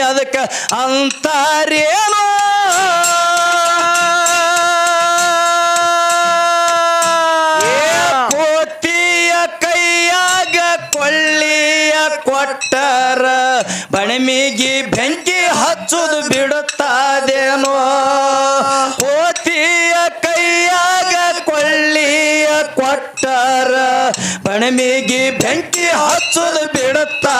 ಅದಕ್ಕೆ ಅಂತಾರೇನೋ? ಕೋತಿಯ ಕೈಯಾಗ ಕೊಳ್ಳಿಯ ಕೊಟ್ಟರ ಬಣಮಿಗಿ ಬೆಂಕಿ ಹಚ್ಚುದು ಬಿಡುತ್ತಾದೇನೋ? ಕೋತಿಯ ಕೈಯಾಗ ಕೊಳ್ಳಿಯ ಕೊಟ್ಟರ ಬಣಮಿಗಿ ಬೆಂಕಿ ಹಚ್ಚುದು ಬಿಡುತ್ತಾದೇನೋ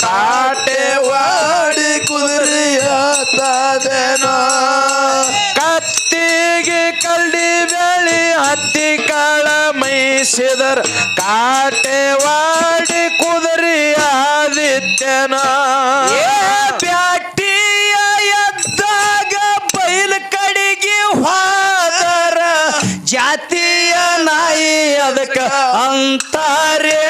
ಕಾಟೆವಾಡಿ ಕುದುರೆಯಾತದೇನೋ. ಕತ್ತಿಗೆ ಕಲ್ಡಿ ಬೆಳಿ ಹತ್ತಿ ಕಾಳ ಮೈಸಿದರ. ಕಾಟೆವಾಡಿ ಕುದುರೆ ಆದಿತ್ಯನ ಬ್ಯಾಟಿಯ ಎದ್ದಾಗ ಬೈಲ್ ಕಡೆಗೆ ಹೋದರ. ಜಾತಿಯ ನಾಯಿ ಅದಕ್ಕ ಅಂತಾರೇನೋ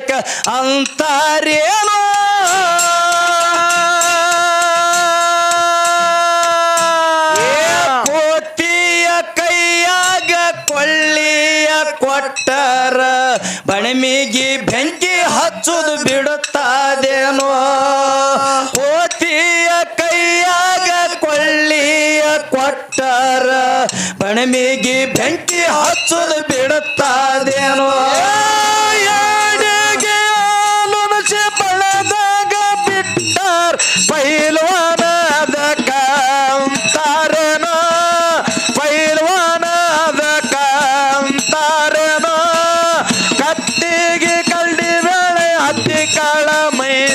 ಅದಕ್ಕ ಅಂತಾರೇನೋ? ಕೋತಿಯ ಕೈಯಾಗ ಕೊಳ್ಳಿಯ ಕೊಟ್ಟರ, ಬಣಮಿಗಿ ಬೆಂಕಿ ಹಚ್ಚುದು ಬಿಡುತ್ತಾದೇನೋ? ಕೋತಿಯ ಕೈಯಾಗ ಕೊಳ್ಳಿಯ ಕೊಟ್ಟರ, ಬಣಮಿಗಿ ಬೆಂಕಿ ಹಚ್ಚುದು ಬಿಡುತ್ತಾದೇನೋ?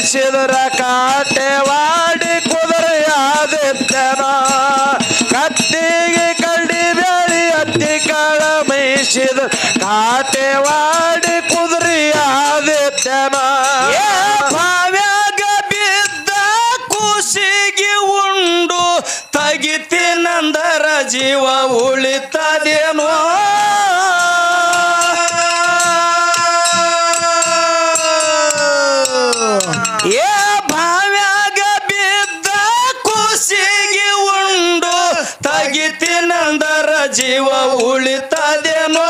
ಮೈಸಿದರ ಕಾಟೆ ವಾಡಿ ಕುದುರೆಯಾದಿತ್ತನ. ಕತ್ತಿಗೆ ಕಳ್ಳಿ ಬೇಳೆ ಅತ್ತಿ ಕಾಳ ಮೈಸಿದ ಕಾಟೆವಾಡಿ ಕುದುರೆ ತಗಿತೀನಂದರ ಜೀವ ಉಳಿತದೇನೋ?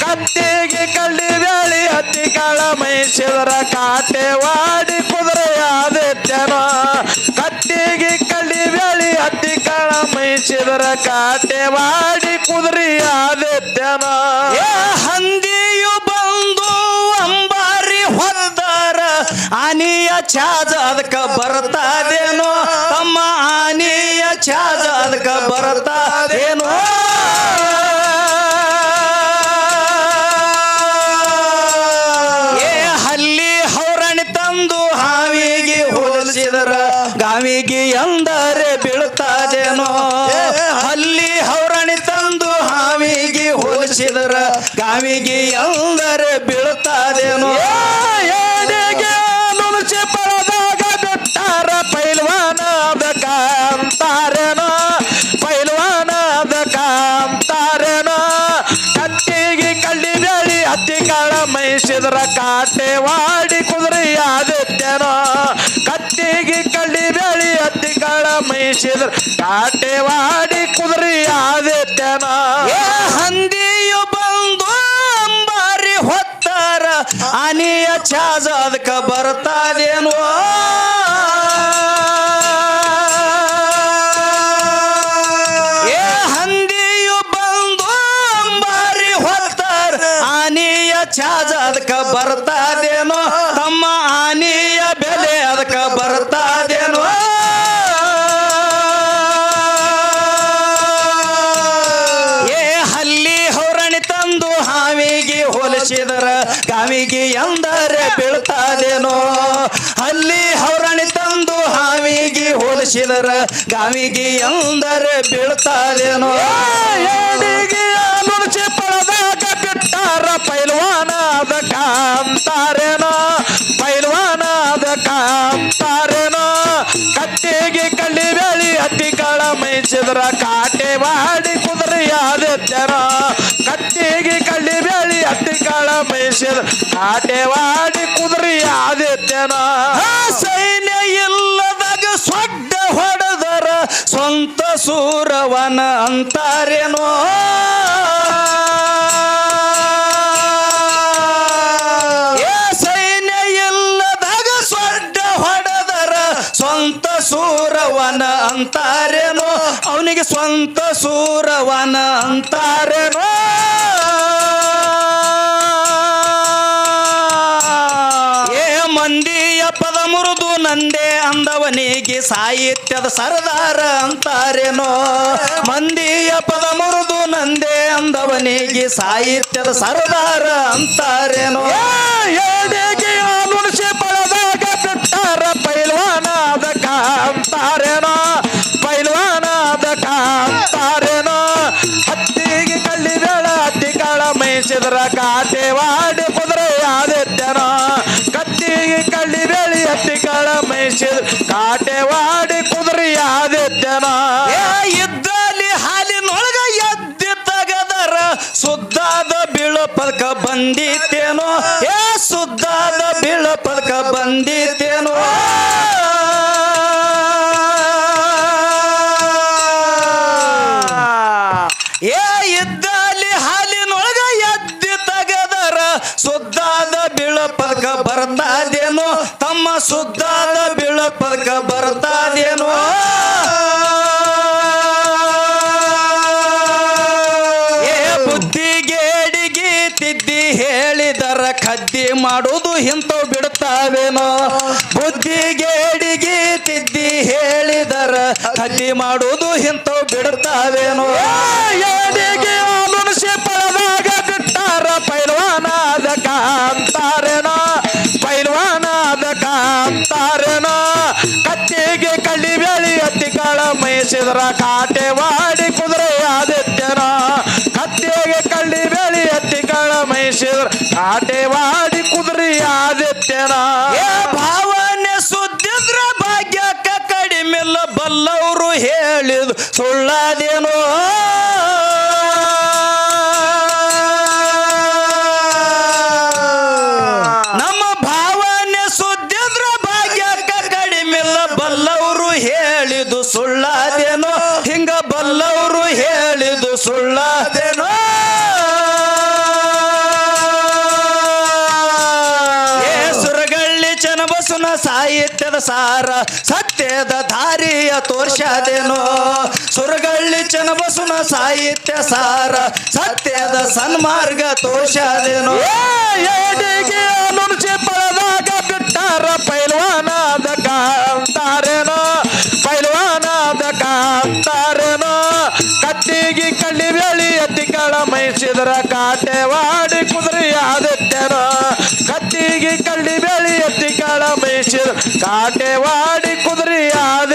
ಕತ್ತಿಗೆ ಕಳ್ಳಿ ಬೇಳಿ ಹತ್ತಿ ಕಾಳ ವಾಡಿ ಕುದುರೆ ಕುದುರೆಯಾದಿತ್ಯನೋ ಕತ್ತಿಗೆ ಕಳ್ಳಿ ಬೇಳಿ ಹತ್ತಿ ಕಾಳ ಮೈಸಿದ್ರ ಕಾಟೆವಾಡಿ ಕುದುರೆಯಾದಿತ್ಯನೋ ಏ ಹಂದಿಯು ಬಂದು ಅಂಬಾರಿ ಹೊಲ್ದಾರ, ಆನಿಯ ಚಾಜ ಅದಕ್ಕ ಬರ್ತಾದೇನೋ? ತಮ್ಮ ಆನಿಯ ಚಾಜ ಅದಕ್ಕ ಬರ್ತಾದೇನೋ? ಕಾಳ ಕಾಟೆ ಕಾಟೆವಾಡಿ ಕುದುರೆ ಆದಿತ್ಯನೋ ಕತ್ತಿಗೆ ಕಳ್ಳಿ ಬೆಳಿ ಅತ್ತಿಗಳ ಮೈಸಿದ್ರ ಕಾಟೆ ಕಾಟೆವಾಡಿ ಕುದುರೆ ಆದಿತ್ಯನೋ ಹಂದಿಯು ಬಂದು ಅಂಬಾರಿ ಹೊತ್ತಾರ, ಅನಿಯ ಚಾಜ ಅದಕ್ಕ ಬರ್ತಾದೇನೋ ಕಾವಿಗೆ ಎಂದರೆ ಬೀಳ್ತಾದೇನೋ. ಅಲ್ಲಿ ಹೌರಣಿ ತಂದು ಹಾವಿಗೆ ಹೋಲಿಸಿದರ ಗಾವಿಗೆ ಎಂದರೆ ಬೀಳ್ತಾದೇನೋ. ಕಾಟೆ ಮಾಡಿ ಪಡೆದಾಗ ಬಿಟ್ಟಾರ ಪೈಲ್ವಾನ ಅದಕ್ಕ ಅಂತಾರೇನೋ ಪೈಲ್ವಾನ ಅದಕ್ಕ ಅಂತಾರೇನೋ ಕತ್ತಿಗೆ ಕಳ್ಳಿ ಬೇಳಿ ಹತ್ತಿ ಕಾಳ ಮೈಸಿದ್ರ ಕುದುರೆ ಆದಿತ್ಯನ ಕತ್ತಿಗೆ ಕಳ್ಳಿ ಬೇಳಿ ಹತ್ತಿ ಆಟವಾಡಿ ಕುದುರಿ ಆದಿತ್ಯನ. ಸೈನ್ಯ ಇಲ್ಲದಾಗ ಸೊಡ್ಡ ಹೊಡೆದರ ಸ್ವಂತ ಸೂರವನ ಅಂತಾರೇನೋ. ಸೂರವನ ಅಂತಾರೇನೋ. ಅವನಿಗೆ ಸ್ವಂತ ಸೂರವನ ಅಂತಾರೇನೋ. ಪದ ಮುರಿದು ನಂದೇ ಅಂದವನಿಗೆ ಸಾಹಿತ್ಯದ ಸರದಾರ ಅಂತಾರೇನೋ. ಮಂದಿಯ ಪದ ಮುರಿದು ನಂದೇ ಅಂದವನಿಗೆ ಸಾಹಿತ್ಯದ ಸರದಾರ ಅಂತಾರೇನೋ. ಪದಕ ಬಂದಿತ್ತೇನೋ? ಏ ಸುದ್ದಾದ ಬೀಳ ಪದಕ ಬಂದಿತ್ತೇನೋ? ಏ, ಇದ್ದಲ್ಲಿ ಹಾಲಿನೊಳಗ ಎದ್ದಿ ತಗದರ ಸುದ್ದಾದ ಬೀಳ ಪದಕ ಬರ್ತಾದೇನೋ? ತಮ್ಮ ಸುದ್ದಾದ ಬೀಳ ಪದಕ ಬರ್ತಾದೇನೋ? ಇಂಥವು ಬಿಡುತ್ತಾವೇನೋ? ಬುದ್ಧಿಗೇಡಿಗೆ ತಿದ್ದಿ ಹೇಳಿದರ, ಕತಿ ಮಾಡುವುದು ಇಂಥವು ಬಿಡುತ್ತಾವೇನೋ? ಏಡಿಗೆ ಪಳವಾಗ ಬಿಟ್ಟಾರ ಪೈಲ್ವಾನ ಅದಕ್ಕ ಅಂತಾರೇನೋ ಪೈಲ್ವಾನ ಅದಕ್ಕ ಕತ್ತಿಗೆ ಕಳ್ಳಿ ಬೆಳಿ ಹತ್ತಿ ಕಾಳ ಮೈಸಿದ್ರ ಕಾಟೆವಾಡಿ ಕುದುರೆ ಆದಿತ್ಯನ? ಕತ್ತಿಗೆ ಕಳ್ಳಿ ಬೆಳಿ ಹತ್ತಿ ಕಾಳ ಮೈಸಿದ್ರ ಕಾಟೆವಾಡಿ ಸುಳ್ಳದೇನೋ. ನಮ್ಮ ಭಾವನೆ ಸುದ್ದಿದ್ರ ಭಾಗ್ಯಕ್ಕ ಕಡಿಮಿಲ್ಲ ಬಲ್ಲವರು ಹೇಳಿದು ಸುಳ್ಳದೇನೋ. ಹಿಂಗ ಬಲ್ಲವರು ಹೇಳಿದು ಸುಳ್ಳದೇನೋ. ಸಾಹಿತ್ಯದ ಸಾರ. ಸತ್ಯದ ದಾರಿಯ ತೋರ್ಷದೇನೋ ಸುರಗಳ್ಳಿ ಚನ್ನಬಸವನ ಸಾಹಿತ್ಯ ಸಾರ, ಸತ್ಯದ ಸನ್ಮಾರ್ಗ ತೋರ್ಷದೇನೋ ನುಣಸಿ ಪಳದಾಗ ಬಿಟ್ಟಾರ ಪೈಲ್ವಾನಾದ ಕಾಂತಾರೇನೋ. ಪೈಲ್ವಾನಾದ ಕಾಂತಾರೇನೋ. ಕತ್ತಿಗೆ ಕಳ್ಳಿ ಬೆಳಿ ಎತ್ತಿ ಮೈಸಿದ್ರ ಕಾಟೆ ಕಾಟೆವಾಡಿ ಕುದುರೆ ಆದಿತ್ಯನೋ ಕತ್ತಿಗೆ ಕಳ್ಳಿ ಬೇಳಿ ಕಾಟೆವಾಡಿ ಕುದುರೆಯಾದ